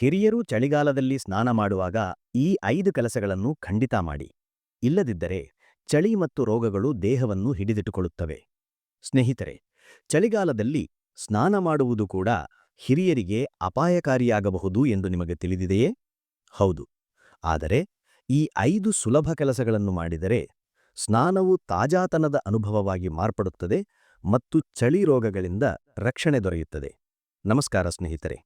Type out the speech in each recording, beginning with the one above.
ಹಿರಿಯರು ಚಳಿಗಾಲದಲ್ಲಿ ಸ್ನಾನ ಮಾಡುವಾಗ ಈ ಐದು ಕೆಲಸಗಳನ್ನು ಖಂಡಿತ ಮಾಡಿ. ಇಲ್ಲದಿದ್ದರೆ ಚಳಿ ಮತ್ತು ರೋಗಗಳು ದೇಹವನ್ನು ಹಿಡಿದಿಟ್ಟುಕೊಳ್ಳುತ್ತವೆ. ಸ್ನೇಹಿತರೆ, ಚಳಿಗಾಲದಲ್ಲಿ ಸ್ನಾನ ಮಾಡುವುದು ಕೂಡ ಹಿರಿಯರಿಗೆ ಅಪಾಯಕಾರಿಯಾಗಬಹುದು ಎಂದು ನಿಮಗೆ ತಿಳಿದಿದೆಯೇ? ಹೌದು. ಆದರೆ ಈ ಐದು ಸುಲಭ ಕೆಲಸಗಳನ್ನು ಮಾಡಿದರೆ ಸ್ನಾನವು ತಾಜಾತನದ ಅನುಭವವಾಗಿ ಮಾರ್ಪಡುತ್ತದೆ ಮತ್ತು ಚಳಿ ರೋಗಗಳಿಂದ ರಕ್ಷಣೆ ದೊರೆಯುತ್ತದೆ. ನಮಸ್ಕಾರ ಸ್ನೇಹಿತರೆ.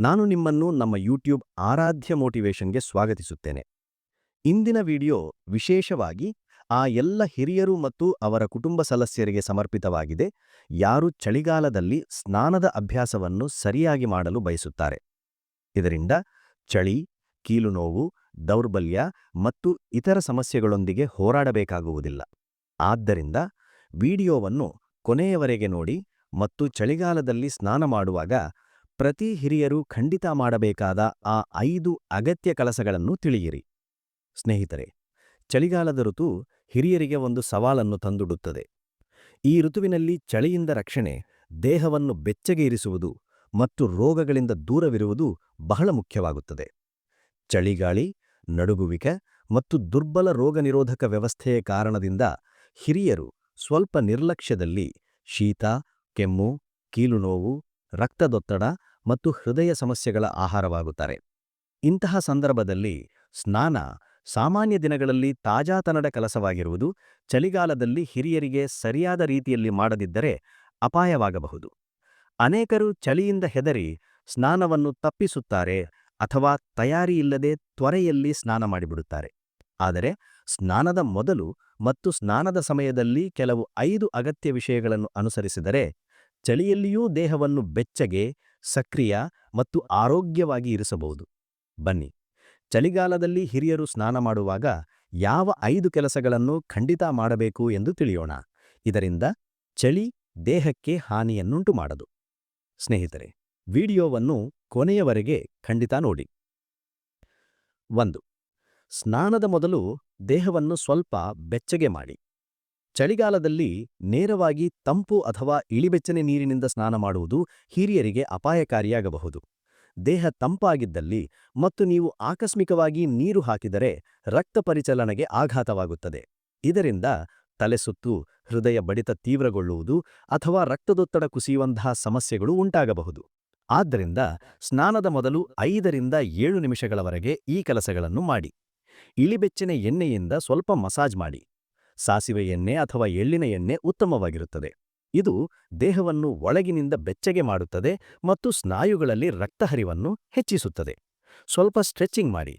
ನಾನು ನಿಮ್ಮನ್ನು ನಮ್ಮ ಯೂಟ್ಯೂಬ್ ಆರಾಧ್ಯ ಮೋಟಿವೇಶನ್ಗೆ ಸ್ವಾಗತಿಸುತ್ತೇನೆ. ಇಂದಿನ ವಿಡಿಯೋ ವಿಶೇಷವಾಗಿ ಆ ಎಲ್ಲ ಹಿರಿಯರು ಮತ್ತು ಅವರ ಕುಟುಂಬ ಸದಸ್ಯರಿಗೆ ಸಮರ್ಪಿತವಾಗಿದೆ. ಯಾರು ಚಳಿಗಾಲದಲ್ಲಿ ಸ್ನಾನದ ಅಭ್ಯಾಸವನ್ನು ಸರಿಯಾಗಿ ಮಾಡಲು ಬಯಸುತ್ತಾರೆ. ಇದರಿಂದ ಚಳಿ, ಕೀಲು ನೋವು, ದೌರ್ಬಲ್ಯ ಮತ್ತು ಇತರ ಸಮಸ್ಯೆಗಳೊಂದಿಗೆ ಹೋರಾಡಬೇಕಾಗುವುದಿಲ್ಲ. ಆದ್ದರಿಂದ ವಿಡಿಯೋವನ್ನು ಕೊನೆಯವರೆಗೆ ನೋಡಿ ಮತ್ತು ಚಳಿಗಾಲದಲ್ಲಿ ಸ್ನಾನ ಮಾಡುವಾಗ ಪ್ರತಿ ಹಿರಿಯರು ಖಂಡಿತ ಮಾಡಬೇಕಾದ ಆ ಐದು ಅಗತ್ಯ ಕಲಸಗಳನ್ನು ತಿಳಿಯಿರಿ. ಸ್ನೇಹಿತರೆ, ಚಳಿಗಾಲದ ಋತು ಹಿರಿಯರಿಗೆ ಒಂದು ಸವಾಲನ್ನು ತಂದುಡುತ್ತದೆ. ಈ ಋತುವಿನಲ್ಲಿ ಚಳಿಯಿಂದ ರಕ್ಷಣೆ, ದೇಹವನ್ನು ಬೆಚ್ಚಗೆ ಇರಿಸುವುದು ಮತ್ತು ರೋಗಗಳಿಂದ ದೂರವಿರುವುದು ಬಹಳ ಮುಖ್ಯವಾಗುತ್ತದೆ. ಚಳಿಗಾಳಿ, ನಡುಗುವಿಕೆ ಮತ್ತು ದುರ್ಬಲ ರೋಗನಿರೋಧಕ ವ್ಯವಸ್ಥೆಯ ಕಾರಣದಿಂದ ಹಿರಿಯರು ಸ್ವಲ್ಪ ನಿರ್ಲಕ್ಷ್ಯದಲ್ಲಿ ಶೀತ, ಕೆಮ್ಮು, ಕೀಲುನೋವು, ರಕ್ತದೊತ್ತಡ ಮತ್ತು ಹೃದಯ ಸಮಸ್ಯೆಗಳ ಆಹಾರವಾಗುತ್ತಾರೆ. ಇಂತಹ ಸಂದರ್ಭದಲ್ಲಿ ಸ್ನಾನ ಸಾಮಾನ್ಯ ದಿನಗಳಲ್ಲಿ ತಾಜಾತನದ ಕೆಲಸವಾಗಿರುವುದು, ಚಳಿಗಾಲದಲ್ಲಿ ಹಿರಿಯರಿಗೆ ಸರಿಯಾದ ರೀತಿಯಲ್ಲಿ ಮಾಡದಿದ್ದರೆ ಅಪಾಯವಾಗಬಹುದು. ಅನೇಕರು ಚಳಿಯಿಂದ ಹೆದರಿ ಸ್ನಾನವನ್ನು ತಪ್ಪಿಸುತ್ತಾರೆ ಅಥವಾ ತಯಾರಿಯಿಲ್ಲದೆ ತ್ವರೆಯಲ್ಲಿ ಸ್ನಾನ ಮಾಡಿಬಿಡುತ್ತಾರೆ. ಆದರೆ ಸ್ನಾನದ ಮೊದಲು ಮತ್ತು ಸ್ನಾನದ ಸಮಯದಲ್ಲಿ ಕೆಲವು ಐದು ಅಗತ್ಯ ವಿಷಯಗಳನ್ನು ಅನುಸರಿಸಿದರೆ, ಚಳಿಯಲ್ಲಿಯೂ ದೇಹವನ್ನು ಬೆಚ್ಚಗೆ ಸಕ್ರಿಯ ಮತ್ತು ಆರೋಗ್ಯವಾಗಿ ಇರಿಸಬಹುದು. ಬನ್ನಿ. ಚಳಿಗಾಲದಲ್ಲಿ ಹಿರಿಯರು ಸ್ನಾನ ಮಾಡುವಾಗ ಯಾವ ಐದು ಕೆಲಸಗಳನ್ನು ಖಂಡಿತ ಮಾಡಬೇಕು ಎಂದು ತಿಳಿಯೋಣ. ಇದರಿಂದ ಚಳಿ ದೇಹಕ್ಕೆ ಹಾನಿಯನ್ನುಂಟು ಮಾಡದು. ಸ್ನೇಹಿತರೆ, ವಿಡಿಯೋವನ್ನು ಕೊನೆಯವರೆಗೆ ಖಂಡಿತ ನೋಡಿ. ಒಂದು. ಸ್ನಾನದ ಮೊದಲು ದೇಹವನ್ನು ಸ್ವಲ್ಪ ಬೆಚ್ಚಗೆ ಮಾಡಿ. ಚಳಿಗಾಲದಲ್ಲಿ ನೇರವಾಗಿ ತಂಪು ಅಥವಾ ಇಳಿಬೆಚ್ಚನೆ ನೀರಿನಿಂದ ಸ್ನಾನ ಮಾಡುವುದು ಹಿರಿಯರಿಗೆ ಅಪಾಯಕಾರಿಯಾಗಬಹುದು. ದೇಹ ತಂಪಾಗಿದ್ದಲ್ಲಿ ಮತ್ತು ನೀವು ಆಕಸ್ಮಿಕವಾಗಿ ನೀರು ಹಾಕಿದರೆ ರಕ್ತ ಪರಿಚಲನೆಗೆ ಆಘಾತವಾಗುತ್ತದೆ. ಇದರಿಂದ ತಲೆಸುತ್ತು ಹೃದಯ ಬಡಿತ ತೀವ್ರಗೊಳ್ಳುವುದು ಅಥವಾ ರಕ್ತದೊತ್ತಡ ಕುಸಿಯುವಂತಹ ಸಮಸ್ಯೆಗಳು ಉಂಟಾಗಬಹುದು. ಆದ್ದರಿಂದ ಸ್ನಾನದ ಮೊದಲು ಐದರಿಂದ ಏಳು ನಿಮಿಷಗಳವರೆಗೆ ಈ ಕೆಲಸಗಳನ್ನು ಮಾಡಿ. ಇಳಿಬೆಚ್ಚನೆ ಎಣ್ಣೆಯಿಂದ ಸ್ವಲ್ಪ ಮಸಾಜ್ ಮಾಡಿ. ಸಾಸಿವೆ ಎಣ್ಣೆ ಅಥವಾ ಎಳ್ಳಿನ ಎಣ್ಣೆ ಉತ್ತಮವಾಗಿರುತ್ತದೆ. ಇದು ದೇಹವನ್ನು ಒಳಗಿನಿಂದ ಬೆಚ್ಚಗೆ ಮಾಡುತ್ತದೆ ಮತ್ತು ಸ್ನಾಯುಗಳಲ್ಲಿ ರಕ್ತಹರಿವನ್ನು ಹೆಚ್ಚಿಸುತ್ತದೆ. ಸ್ವಲ್ಪ ಸ್ಟ್ರೆಚಿಂಗ್ ಮಾಡಿ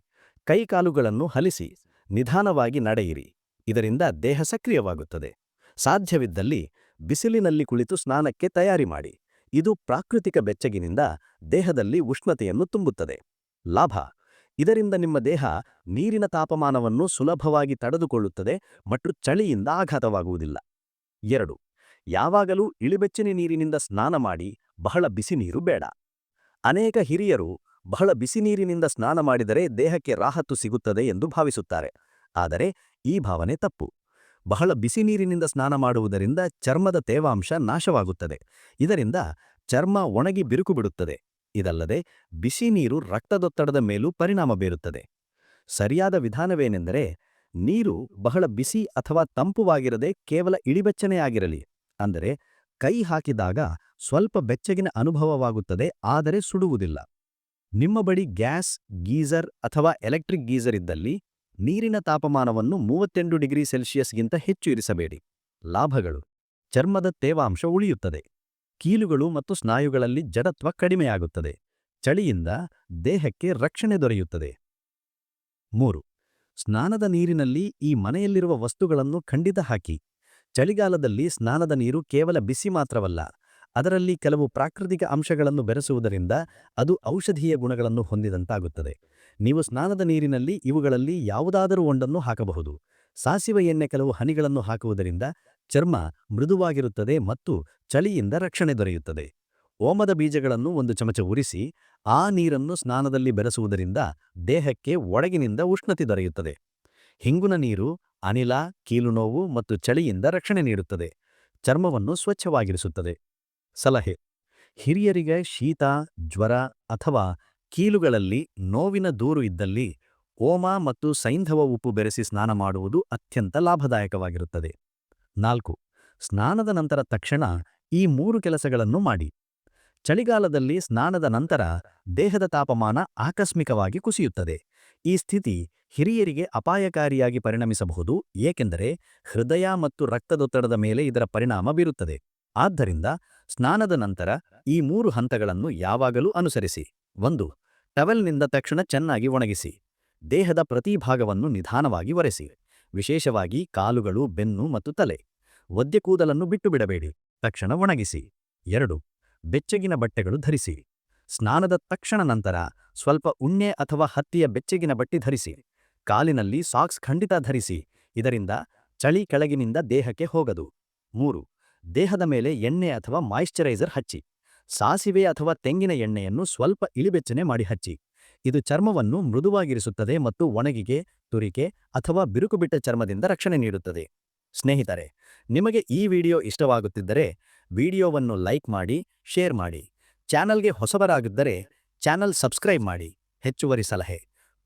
ಕೈಕಾಲುಗಳನ್ನು ಹಲಿಸಿ, ನಿಧಾನವಾಗಿ ನಡೆಯಿರಿ. ಇದರಿಂದ ದೇಹ ಸಕ್ರಿಯವಾಗುತ್ತದೆ. ಸಾಧ್ಯವಿದ್ದಲ್ಲಿ ಬಿಸಿಲಿನಲ್ಲಿ ಕುಳಿತು ಸ್ನಾನಕ್ಕೆ ತಯಾರಿ ಮಾಡಿ. ಇದು ಪ್ರಾಕೃತಿಕ ಬೆಚ್ಚಗಿನಿಂದ ದೇಹದಲ್ಲಿ ಉಷ್ಣತೆಯನ್ನು ತುಂಬುತ್ತದೆ. ಲಾಭ. ಇದರಿಂದ ನಿಮ್ಮ ದೇಹ ನೀರಿನ ತಾಪಮಾನವನ್ನು ಸುಲಭವಾಗಿ ತಡೆದುಕೊಳ್ಳುತ್ತದೆ ಮತ್ತು ಚಳಿಯಿಂದ ಆಘಾತವಾಗುವುದಿಲ್ಲ. ಎರಡು, ಯಾವಾಗಲೂ ಇಳಿಬೆಚ್ಚನೆ ನೀರಿನಿಂದ ಸ್ನಾನ ಮಾಡಿ ಬಹಳ ಬಿಸಿ ನೀರು ಬೇಡ. ಅನೇಕ ಹಿರಿಯರು ಬಹಳ ಬಿಸಿ ನೀರಿನಿಂದ ಸ್ನಾನ ಮಾಡಿದರೆ ದೇಹಕ್ಕೆ ರಾಹತ್ತು ಸಿಗುತ್ತದೆ ಎಂದು ಭಾವಿಸುತ್ತಾರೆ. ಆದರೆ ಈ ಭಾವನೆ ತಪ್ಪು. ಬಹಳ ಬಿಸಿ ನೀರಿನಿಂದ ಸ್ನಾನ ಮಾಡುವುದರಿಂದ ಚರ್ಮದ ತೇವಾಂಶ ನಾಶವಾಗುತ್ತದೆ. ಇದರಿಂದ ಚರ್ಮ ಒಣಗಿ ಬಿರುಕು ಬಿಡುತ್ತದೆ. ಇದಲ್ಲದೆ ಬಿಸಿ ನೀರು ರಕ್ತದೊತ್ತಡದ ಮೇಲೂ ಪರಿಣಾಮ ಬೀರುತ್ತದೆ. ಸರಿಯಾದ ವಿಧಾನವೇನೆಂದರೆ ನೀರು ಬಹಳ ಬಿಸಿ ಅಥವಾ ತಂಪುವಾಗಿರದೆ ಕೇವಲ ಇಳಿಬೆಚ್ಚನೆಯಾಗಿರಲಿ. ಅಂದರೆ ಕೈ ಹಾಕಿದಾಗ ಸ್ವಲ್ಪ ಬೆಚ್ಚಗಿನ ಅನುಭವವಾಗುತ್ತದೆ, ಆದರೆ ಸುಡುವುದಿಲ್ಲ. ನಿಮ್ಮ ಬಳಿ ಗ್ಯಾಸ್ ಗೀಜರ್ ಅಥವಾ ಎಲೆಕ್ಟ್ರಿಕ್ ಗೀಜರ್ ಇದ್ದಲ್ಲಿ ನೀರಿನ ತಾಪಮಾನವನ್ನು ಮೂವತ್ತೆಂಟು ಡಿಗ್ರಿ ಸೆಲ್ಸಿಯಸ್ಗಿಂತ ಹೆಚ್ಚು ಇರಿಸಬೇಡಿ. ಲಾಭಗಳು. ಚರ್ಮದ ತೇವಾಂಶ ಉಳಿಯುತ್ತದೆ. ಕೀಲುಗಳು ಮತ್ತು ಸ್ನಾಯುಗಳಲ್ಲಿ ಜಡತ್ವ ಕಡಿಮೆಯಾಗುತ್ತದೆ. ಚಳಿಯಿಂದ ದೇಹಕ್ಕೆ ರಕ್ಷಣೆ ದೊರೆಯುತ್ತದೆ. ಮೂರು, ಸ್ನಾನದ ನೀರಿನಲ್ಲಿ ಈ ಮನೆಯಲ್ಲಿರುವ ವಸ್ತುಗಳನ್ನು ಖಂಡಿತ ಹಾಕಿ. ಚಳಿಗಾಲದಲ್ಲಿ ಸ್ನಾನದ ನೀರು ಕೇವಲ ಬಿಸಿ ಮಾತ್ರವಲ್ಲ, ಅದರಲ್ಲಿ ಕೆಲವು ಪ್ರಾಕೃತಿಕ ಅಂಶಗಳನ್ನು ಬೆರೆಸುವುದರಿಂದ ಅದು ಔಷಧೀಯ ಗುಣಗಳನ್ನು ಹೊಂದಿದಂತಾಗುತ್ತದೆ. ನೀವು ಸ್ನಾನದ ನೀರಿನಲ್ಲಿ ಇವುಗಳಲ್ಲಿ ಯಾವುದಾದರೂ ಒಂದನ್ನು ಹಾಕಬಹುದು. ಸಾಸಿವೆ ಎಣ್ಣೆ ಕೆಲವು ಹನಿಗಳನ್ನು ಹಾಕುವುದರಿಂದ ಚರ್ಮ ಮೃದುವಾಗಿರುತ್ತದೆ ಮತ್ತು ಚಳಿಯಿಂದ ರಕ್ಷಣೆ ದೊರೆಯುತ್ತದೆ. ಓಮದ ಬೀಜಗಳನ್ನು ಒಂದು ಚಮಚ ಉರಿಸಿ, ಆ ನೀರನ್ನು ಸ್ನಾನದಲ್ಲಿ ಬೆರೆಸುವುದರಿಂದ ದೇಹಕ್ಕೆ ಒಳಗಿನಿಂದ ಉಷ್ಣತೆ ದೊರೆಯುತ್ತದೆ. ಹಿಂಗುನ ನೀರು ಅನಿಲ, ಕೀಲುನೋವು ಮತ್ತು ಚಳಿಯಿಂದ ರಕ್ಷಣೆ ನೀಡುತ್ತದೆ. ಚರ್ಮವನ್ನು ಸ್ವಚ್ಛವಾಗಿರಿಸುತ್ತದೆ. ಸಲಹೆ, ಹಿರಿಯರಿಗೆ ಶೀತ, ಜ್ವರ ಅಥವಾ ಕೀಲುಗಳಲ್ಲಿ ನೋವಿನ ದೂರು ಇದ್ದಲ್ಲಿ ಓಮ ಮತ್ತು ಸೈಂಧವ ಉಪ್ಪು ಬೆರೆಸಿ ಸ್ನಾನ ಮಾಡುವುದು ಅತ್ಯಂತ ಲಾಭದಾಯಕವಾಗಿರುತ್ತದೆ. ನಾಲ್ಕು. ಸ್ನಾನದ ನಂತರ ತಕ್ಷಣ ಈ ಮೂರು ಕೆಲಸಗಳನ್ನು ಮಾಡಿ. ಚಳಿಗಾಲದಲ್ಲಿ ಸ್ನಾನದ ನಂತರ ದೇಹದ ತಾಪಮಾನ ಆಕಸ್ಮಿಕವಾಗಿ ಕುಸಿಯುತ್ತದೆ. ಈ ಸ್ಥಿತಿ ಹಿರಿಯರಿಗೆ ಅಪಾಯಕಾರಿಯಾಗಿ ಪರಿಣಮಿಸಬಹುದು, ಏಕೆಂದರೆ ಹೃದಯ ಮತ್ತು ರಕ್ತದೊತ್ತಡದ ಮೇಲೆ ಇದರ ಪರಿಣಾಮ ಬೀರುತ್ತದೆ. ಆದ್ದರಿಂದ ಸ್ನಾನದ ನಂತರ ಈ ಮೂರು ಹಂತಗಳನ್ನು ಯಾವಾಗಲೂ ಅನುಸರಿಸಿ. ಒಂದು, ಟವೆಲ್ನಿಂದ ತಕ್ಷಣ ಚೆನ್ನಾಗಿ ಒಣಗಿಸಿ. ದೇಹದ ಪ್ರತಿ ಭಾಗವನ್ನು ನಿಧಾನವಾಗಿ ಒರೆಸಿ. ವಿಶೇಷವಾಗಿ ಕಾಲುಗಳು, ಬೆನ್ನು ಮತ್ತು ತಲೆ. ಒದ್ದೆ ಕೂದಲನ್ನು ಬಿಟ್ಟು ಬಿಡಬೇಡಿ ತಕ್ಷಣ ಒಣಗಿಸಿ. ಎರಡು. ಬೆಚ್ಚಗಿನ ಬಟ್ಟೆಗಳು ಧರಿಸಿ. ಸ್ನಾನದ ತಕ್ಷಣ ನಂತರ ಸ್ವಲ್ಪ ಉಣ್ಣೆ ಅಥವಾ ಹತ್ತಿಯ ಬೆಚ್ಚಗಿನ ಬಟ್ಟೆ ಧರಿಸಿ. ಕಾಲಿನಲ್ಲಿ ಸಾಕ್ಸ್ ಖಂಡಿತ ಧರಿಸಿ. ಇದರಿಂದ ಚಳಿ ಕೆಳಗಿನಿಂದ ದೇಹಕ್ಕೆ ಹೋಗದು. ಮೂರು. ದೇಹದ ಮೇಲೆ ಎಣ್ಣೆ ಅಥವಾ ಮಾಯಿಶ್ಚರೈಸರ್ ಹಚ್ಚಿ. ಸಾಸಿವೆ ಅಥವಾ ತೆಂಗಿನ ಎಣ್ಣೆಯನ್ನು ಸ್ವಲ್ಪ ಇಳಿಬೆಚ್ಚನೆ ಮಾಡಿ ಹಚ್ಚಿ. ಇದು ಚರ್ಮವನ್ನು ಮೃದುವಾಗಿರಿಸುತ್ತದೆ ಮತ್ತು ಒಣಗಿಗೆ ತುರಿಕೆ ಅಥವಾ ಬಿರುಕುಬಿಟ್ಟ ಚರ್ಮದಿಂದ ರಕ್ಷಣೆ ನೀಡುತ್ತದೆ. ಸ್ನೇಹಿತರೆ, ನಿಮಗೆ ಈ ವಿಡಿಯೋ ಇಷ್ಟವಾಗುತ್ತಿದ್ದರೆ ವಿಡಿಯೋವನ್ನು ಲೈಕ್ ಮಾಡಿ, ಶೇರ್ ಮಾಡಿ, ಚಾನಲ್ಗೆ ಹೊಸಬರಾಗಿದ್ದರೆ ಚಾನಲ್ ಸಬ್ಸ್ಕ್ರೈಬ್ ಮಾಡಿ. ಹೆಚ್ಚುವರಿ ಸಲಹೆ,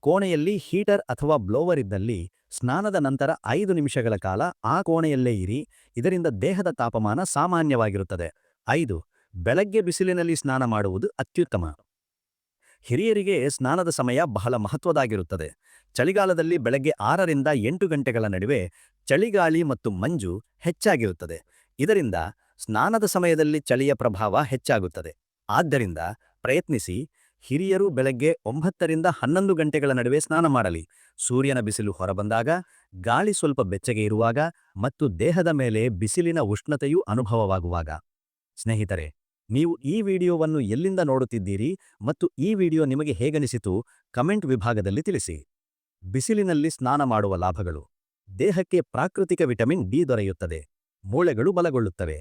ಕೋಣೆಯಲ್ಲಿ ಹೀಟರ್ ಅಥವಾ ಬ್ಲೋವರ್ ಇದ್ದಲ್ಲಿ ಸ್ನಾನದ ನಂತರ ಐದು ನಿಮಿಷಗಳ ಕಾಲ ಆ ಕೋಣೆಯಲ್ಲೇ ಇರಿ, ಇದರಿಂದ ದೇಹದ ತಾಪಮಾನ ಸಾಮಾನ್ಯವಾಗಿರುತ್ತದೆ. ಐದು, ಬೆಳಗ್ಗೆ ಬಿಸಿಲಿನಲ್ಲಿ ಸ್ನಾನ ಮಾಡುವುದು ಅತ್ಯುತ್ತಮ. ಹಿರಿಯರಿಗೆ ಸ್ನಾನದ ಸಮಯ ಬಹಳ ಮಹತ್ವದಾಗಿರುತ್ತದೆ. ಚಳಿಗಾಲದಲ್ಲಿ ಬೆಳಗ್ಗೆ ಆರರಿಂದ ಎಂಟು ಗಂಟೆಗಳ ನಡುವೆ ಚಳಿಗಾಳಿ ಮತ್ತು ಮಂಜು ಹೆಚ್ಚಾಗಿರುತ್ತದೆ. ಇದರಿಂದ ಸ್ನಾನದ ಸಮಯದಲ್ಲಿ ಚಳಿಯ ಪ್ರಭಾವ ಹೆಚ್ಚಾಗುತ್ತದೆ. ಆದ್ದರಿಂದ ಪ್ರಯತ್ನಿಸಿ, ಹಿರಿಯರು ಬೆಳಗ್ಗೆ ಒಂಬತ್ತರಿಂದ ಹನ್ನೊಂದು ಗಂಟೆಗಳ ನಡುವೆ ಸ್ನಾನ ಮಾಡಲಿ. ಸೂರ್ಯನ ಬಿಸಿಲು ಹೊರಬಂದಾಗ, ಗಾಳಿ ಸ್ವಲ್ಪ ಬೆಚ್ಚಗೆ ಇರುವಾಗ ಮತ್ತು ದೇಹದ ಮೇಲೆ ಬಿಸಿಲಿನ ಉಷ್ಣತೆಯೂ ಅನುಭವವಾಗುವಾಗ. ಸ್ನೇಹಿತರೆ, ನೀವು ಈ ವಿಡಿಯೋವನ್ನು ಎಲ್ಲಿಂದ ನೋಡುತ್ತಿದ್ದೀರಿ ಮತ್ತು ಈ ವಿಡಿಯೋ ನಿಮಗೆ ಹೇಗನಿಸಿತು, ಕಮೆಂಟ್ ವಿಭಾಗದಲ್ಲಿ ತಿಳಿಸಿ. ಬಿಸಿಲಿನಲ್ಲಿ ಸ್ನಾನ ಮಾಡುವ ಲಾಭಗಳು. ದೇಹಕ್ಕೆ ಪ್ರಾಕೃತಿಕ ವಿಟಮಿನ್ ಡಿ ದೊರೆಯುತ್ತದೆ. ಮೂಳೆಗಳು ಬಲಗೊಳ್ಳುತ್ತವೆ.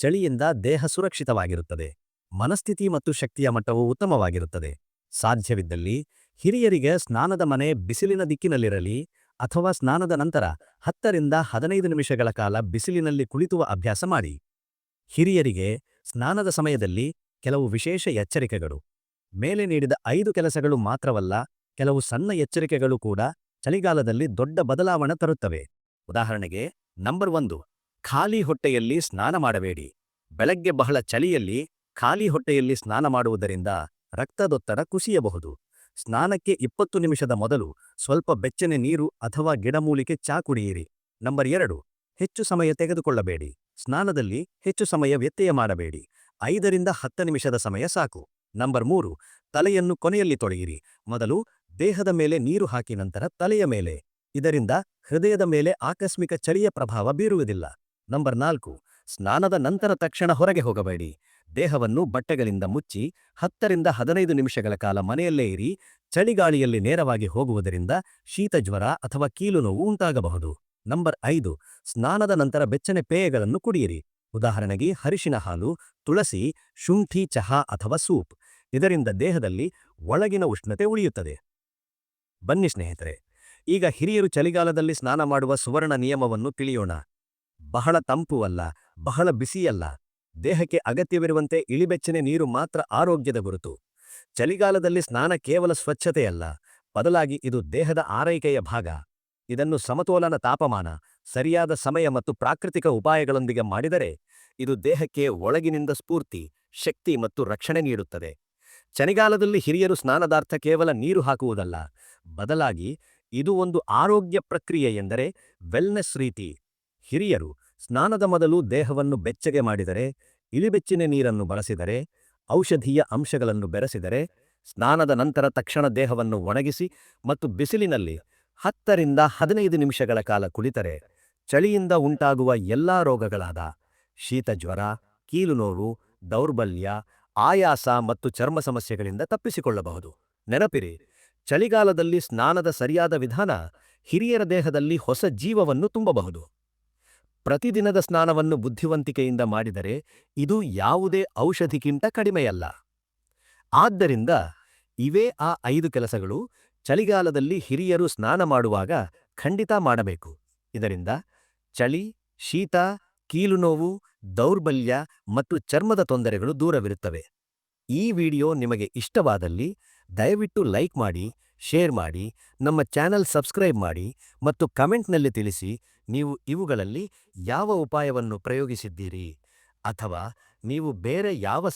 ಚಳಿಯಿಂದ ದೇಹ ಸುರಕ್ಷಿತವಾಗಿರುತ್ತದೆ. ಮನಸ್ಥಿತಿ ಮತ್ತು ಶಕ್ತಿಯ ಮಟ್ಟವು ಉತ್ತಮವಾಗಿರುತ್ತದೆ. ಸಾಧ್ಯವಿದ್ದಲ್ಲಿ ಹಿರಿಯರಿಗೆ ಸ್ನಾನದ ಮನೆ ಬಿಸಿಲಿನ ದಿಕ್ಕಿನಲ್ಲಿರಲಿ ಅಥವಾ ಸ್ನಾನದ ನಂತರ ಹತ್ತರಿಂದ ಹದಿನೈದು ನಿಮಿಷಗಳ ಕಾಲ ಬಿಸಿಲಿನಲ್ಲಿ ಕುಳಿತುವ ಅಭ್ಯಾಸ ಮಾಡಿ. ಹಿರಿಯರಿಗೆ ಸ್ನಾನದ ಸಮಯದಲ್ಲಿ ಕೆಲವು ವಿಶೇಷ ಎಚ್ಚರಿಕೆಗಳು. ಮೇಲೆ ನೀಡಿದ ಐದು ಕೆಲಸಗಳು ಮಾತ್ರವಲ್ಲ ಕೆಲವು ಸಣ್ಣ ಎಚ್ಚರಿಕೆಗಳು ಕೂಡ ಚಳಿಗಾಲದಲ್ಲಿ ದೊಡ್ಡ ಬದಲಾವಣೆ ತರುತ್ತವೆ. ಉದಾಹರಣೆಗೆ, ನಂಬರ್ ಒಂದು, ಖಾಲಿ ಹೊಟ್ಟೆಯಲ್ಲಿ ಸ್ನಾನ ಮಾಡಬೇಡಿ. ಬೆಳಗ್ಗೆ ಬಹಳ ಚಳಿಯಲ್ಲಿ ಖಾಲಿ ಹೊಟ್ಟೆಯಲ್ಲಿ ಸ್ನಾನ ಮಾಡುವುದರಿಂದ ರಕ್ತದೊತ್ತಡ ಕುಸಿಯಬಹುದು. ಸ್ನಾನಕ್ಕೆ ಇಪ್ಪತ್ತು ನಿಮಿಷದ ಮೊದಲು ಸ್ವಲ್ಪ ಬೆಚ್ಚನೆ ನೀರು ಅಥವಾ ಗಿಡಮೂಲಿಕೆ ಚಾ ಕುಡಿಯಿರಿ. ನಂಬರ್ ಎರಡು, ಹೆಚ್ಚು ಸಮಯ ತೆಗೆದುಕೊಳ್ಳಬೇಡಿ. ಸ್ನಾನದಲ್ಲಿ ಹೆಚ್ಚು ಸಮಯ ವ್ಯತ್ಯಯ ಮಾಡಬೇಡಿ. ಐದರಿಂದ ಹತ್ತು ನಿಮಿಷದ ಸಮಯ ಸಾಕು. ನಂಬರ್ ಮೂರು, ತಲೆಯನ್ನು ಕೊನೆಯಲ್ಲಿ ತೊಳೆಯಿರಿ. ಮೊದಲು ದೇಹದ ಮೇಲೆ ನೀರು ಹಾಕಿ ನಂತರ ತಲೆಯ ಮೇಲೆ. ಇದರಿಂದ ಹೃದಯದ ಮೇಲೆ ಆಕಸ್ಮಿಕ ಚಳಿಯ ಪ್ರಭಾವ ಬೀರುವುದಿಲ್ಲ. ನಂಬರ್ ನಾಲ್ಕು, ಸ್ನಾನದ ನಂತರ ತಕ್ಷಣ ಹೊರಗೆ ಹೋಗಬೇಡಿ. ದೇಹವನ್ನು ಬಟ್ಟೆಗಳಿಂದ ಮುಚ್ಚಿ ಹತ್ತರಿಂದ ಹದಿನೈದು ನಿಮಿಷಗಳ ಕಾಲ ಮನೆಯಲ್ಲೇ ಇರಿ. ಚಳಿಗಾಳಿಯಲ್ಲಿ ನೇರವಾಗಿ ಹೋಗುವುದರಿಂದ ಶೀತ ಜ್ವರ ಅಥವಾ ಕೀಲು ನೋವು ಉಂಟಾಗಬಹುದು. ನಂಬರ್ ಐದು, ಸ್ನಾನದ ನಂತರ ಬೆಚ್ಚನೆ ಪೇಯಗಳನ್ನು ಕುಡಿಯಿರಿ. ಉದಾಹರಣೆಗೆ ಹರಿಶಿನ ಹಾಲು, ತುಳಸಿ, ಶುಂಠಿ, ಚಹಾ ಅಥವಾ ಸೂಪ್. ಇದರಿಂದ ದೇಹದಲ್ಲಿ ಒಳಗಿನ ಉಷ್ಣತೆ ಉಳಿಯುತ್ತದೆ. ಬನ್ನಿ ಸ್ನೇಹಿತರೆ, ಈಗ ಹಿರಿಯರು ಚಳಿಗಾಲದಲ್ಲಿ ಸ್ನಾನ ಮಾಡುವ ಸುವರ್ಣ ನಿಯಮವನ್ನು ತಿಳಿಯೋಣ. ಬಹಳ ತಂಪು ಅಲ್ಲ ಬಹಳ ಬಿಸಿಯಲ್ಲ, ದೇಹಕ್ಕೆ ಅಗತ್ಯವಿರುವಂತೆ ಇಳಿಬೆಚ್ಚನೆ ನೀರು ಮಾತ್ರ ಆರೋಗ್ಯದ ಗುರುತು. ಚಳಿಗಾಲದಲ್ಲಿ ಸ್ನಾನ ಕೇವಲ ಸ್ವಚ್ಛತೆಯಲ್ಲ, ಬದಲಾಗಿ ಇದು ದೇಹದ ಆರೈಕೆಯ ಭಾಗ. ಇದನ್ನು ಸಮತೋಲನ ತಾಪಮಾನ, ಸರಿಯಾದ ಸಮಯ ಮತ್ತು ಪ್ರಾಕೃತಿಕ ಉಪಾಯಗಳೊಂದಿಗೆ ಮಾಡಿದರೆ, ಇದು ದೇಹಕ್ಕೆ ಒಳಗಿನಿಂದ ಸ್ಫೂರ್ತಿ, ಶಕ್ತಿ ಮತ್ತು ರಕ್ಷಣೆ ನೀಡುತ್ತದೆ. ಚಳಿಗಾಲದಲ್ಲಿ ಹಿರಿಯರು ಸ್ನಾನದಾರ್ಥ ಕೇವಲ ನೀರು ಹಾಕುವುದಲ್ಲ ಬದಲಾಗಿ ಇದು ಒಂದು ಆರೋಗ್ಯ ಪ್ರಕ್ರಿಯೆ ಎಂದರೆ ವೆಲ್ನೆಸ್ ರೀತಿ. ಹಿರಿಯರು ಸ್ನಾನದ ಮೊದಲು ದೇಹವನ್ನು ಬೆಚ್ಚಗೆ ಮಾಡಿದರೆ, ಇಳಿಬೆಚ್ಚಿನ ನೀರನ್ನು ಬಳಸಿದರೆ, ಔಷಧೀಯ ಅಂಶಗಳನ್ನು ಬೆರೆಸಿದರೆ, ಸ್ನಾನದ ನಂತರ ತಕ್ಷಣ ದೇಹವನ್ನು ಒಣಗಿಸಿ ಮತ್ತು ಬಿಸಿಲಿನಲ್ಲಿ ಹತ್ತರಿಂದ ಹದಿನೈದು ನಿಮಿಷಗಳ ಕಾಲ ಕುಳಿತರೆ, ಚಳಿಯಿಂದ ಉಂಟಾಗುವ ಎಲ್ಲಾ ರೋಗಗಳಾದ ಶೀತ ಜ್ವರ, ಕೀಲು ನೋವು, ದೌರ್ಬಲ್ಯ, ಆಯಾಸ ಮತ್ತು ಚರ್ಮ ಸಮಸ್ಯೆಗಳಿಂದ ತಪ್ಪಿಸಿಕೊಳ್ಳಬಹುದು. ನೆನಪಿರಿ ಚಳಿಗಾಲದಲ್ಲಿ ಸ್ನಾನದ ಸರಿಯಾದ ವಿಧಾನ ಹಿರಿಯರ ದೇಹದಲ್ಲಿ ಹೊಸ ಜೀವವನ್ನು ತುಂಬಬಹುದು. ಪ್ರತಿದಿನದ ಸ್ನಾನವನ್ನು ಬುದ್ಧಿವಂತಿಕೆಯಿಂದ ಮಾಡಿದರೆ ಇದು ಯಾವುದೇ ಔಷಧಿಗಿಂತ ಕಡಿಮೆಯಲ್ಲ. ಆದ್ದರಿಂದ ಇವೇ ಆ ಐದು ಕೆಲಸಗಳು ಚಳಿಗಾಲದಲ್ಲಿ ಹಿರಿಯರು ಸ್ನಾನ ಮಾಡುವಾಗ ಖಂಡಿತ ಮಾಡಬೇಕು. ಇದರಿಂದ ಚಳಿ, ಶೀತ ಕೀಲುನೋವು ದೌರ್ಬಲ್ಯ ಮತ್ತು ಚರ್ಮದ ತೊಂದರೆಗಳು ದೂರವಿರುತ್ತವೆ. ಈ ವಿಡಿಯೋ ನಿಮಗೆ ಇಷ್ಟವಾದಲ್ಲಿ ದಯವಿಟ್ಟು ಲೈಕ್ ಮಾಡಿ, ಶೇರ್ ಮಾಡಿ, ನಮ್ಮ ಚಾನೆಲ್ ಸಬ್ಸ್ಕ್ರೈಬ್ ಮಾಡಿ ಮತ್ತು ಕಮೆಂಟ್ನಲ್ಲಿ ತಿಳಿಸಿ ನೀವು ಇವುಗಳಲ್ಲಿ ಯಾವ ಉಪಾಯವನ್ನು ಪ್ರಯೋಗಿಸಿದ್ದೀರಿ? ಅಥವಾ ನೀವು ಬೇರೆ ಯಾವ